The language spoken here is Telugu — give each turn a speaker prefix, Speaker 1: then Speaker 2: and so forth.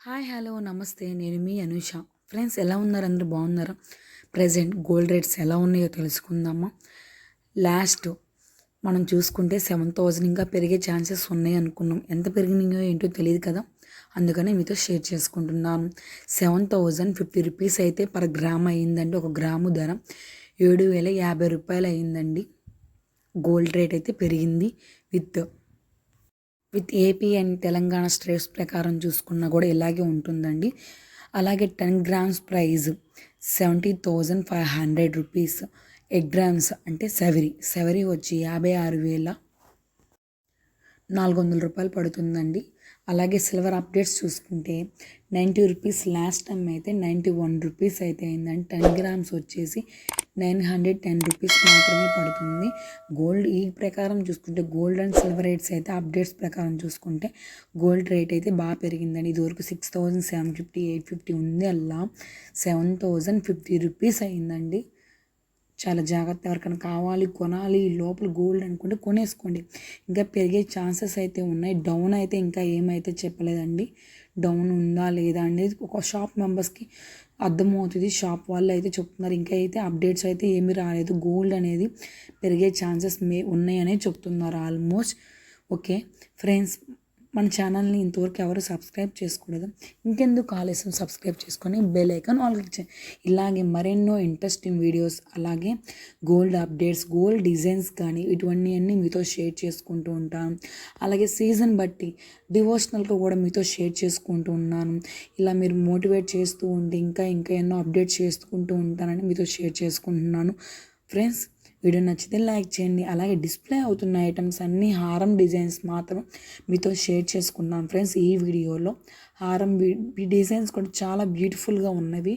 Speaker 1: హాయ్ హలో నమస్తే. నేను మీ అనుష. ఫ్రెండ్స్ ఎలా ఉన్నారు? అందరూ బాగున్నారా? ప్రజెంట్ గోల్డ్ రేట్స్ ఎలా ఉన్నాయో తెలుసుకుందామా? లాస్ట్ మనం చూసుకుంటే సెవెన్ థౌజండ్ ఇంకా పెరిగే ఛాన్సెస్ ఉన్నాయి అనుకున్నాం. ఎంత పెరిగినాయో ఏంటో తెలియదు కదా? అందుకనే మీతో షేర్ చేసుకుంటున్నాను. సెవెన్ థౌజండ్ ఫిఫ్టీ రూపీస్ అయితే పర్ గ్రామ్ అయ్యిందండి. ఒక గ్రాము ధర ఏడు వేల యాభై రూపాయలు అయ్యిందండి. గోల్డ్ రేట్ అయితే పెరిగింది with with AP and Telangana states ప్రకారం చూసుకున్నా కూడా ఇలాగే ఉంటుందండి. అలాగే ten grams price seventy thousand five hundred rupees. Eight grams అంటే సెవరీ. సెవరీ వచ్చి యాభై ఆరు వేల నాలుగు వందల రూపాయలు పడుతుందండి. అలాగే సిల్వర్ అప్డేట్స్ చూసుకుంటే నైంటీ రూపీస్ లాస్ట్ టైం అయితే నైంటీ వన్ రూపీస్ అయితే అయిందండి. టెన్ గ్రామ్స్ వచ్చేసి నైన్ హండ్రెడ్ టెన్ రూపీస్ మాత్రమే పడుతుంది. గోల్డ్ ఈ ప్రకారం చూసుకుంటే గోల్డ్ అండ్ సిల్వర్ రేట్స్ అయితే అప్డేట్స్ ప్రకారం చూసుకుంటే గోల్డ్ రేట్ అయితే బాగా పెరిగిందండి. ఇదివరకు six thousand seven fifty eight fifty ఉంది అలా సెవెన్ థౌజండ్ ఫిఫ్టీ రూపీస్ అయిందండి. చాలా జాగ్రత్త ఎవరికైనా కావాలి కొనాలి లోపల గోల్డ్ అనుకుంటే కొనేసుకోండి. ఇంకా పెరిగే ఛాన్సెస్ అయితే ఉన్నాయి. డౌన్ అయితే ఇంకా ఏమైతే చెప్పలేదండి. డౌన్ ఉందా లేదా అనేది ఒక షాప్ మెంబర్స్కి అర్థమవుతుంది. షాప్ వాళ్ళు అయితే చెప్తున్నారు. ఇంకా అయితే అప్డేట్స్ అయితే ఏమీ రాలేదు. గోల్డ్ అనేది పెరిగే ఛాన్సెస్ మే ఉన్నాయనే చెప్తున్నారు ఆల్మోస్ట్ ఓకే ఫ్రెండ్స్ మన ఛానల్ని ఇంతవరకు ఎవరు సబ్స్క్రైబ్ చేసుకోలేదు ఇంకెందుకు ఆలస్యం సబ్స్క్రైబ్ చేసుకొని బెల్ ఐకాన్ ఆల్ క్లిక్ చేయండి. ఇలాగే మరెన్నో ఇంట్రెస్టింగ్ వీడియోస్ అలాగే గోల్డ్ అప్డేట్స్ గోల్డ్ డిజైన్స్ కానీ ఇటువంటి అన్నీ మీతో షేర్ చేసుకుంటూ ఉంటాను. అలాగే సీజన్ బట్టి డివోషనల్గా కూడా మీతో షేర్ చేసుకుంటూ ఉన్నాను. ఇలా మీరు మోటివేట్ చేస్తూ ఉంటే ఇంకా ఇంకా ఎన్నో అప్డేట్స్ చేసుకుంటూ ఉంటానని మీతో షేర్ చేసుకుంటున్నాను. ఫ్రెండ్స్ వీడియో నచ్చితే లైక్ చేయండి. అలాగే డిస్ప్లే అవుతున్న ఐటమ్స్ అన్నీ హారం డిజైన్స్ మాత్రం మీతో షేర్ చేసుకున్నాను. ఫ్రెండ్స్ ఈ వీడియోలో హారం డిజైన్స్ కూడా చాలా బ్యూటిఫుల్గా ఉన్నవి.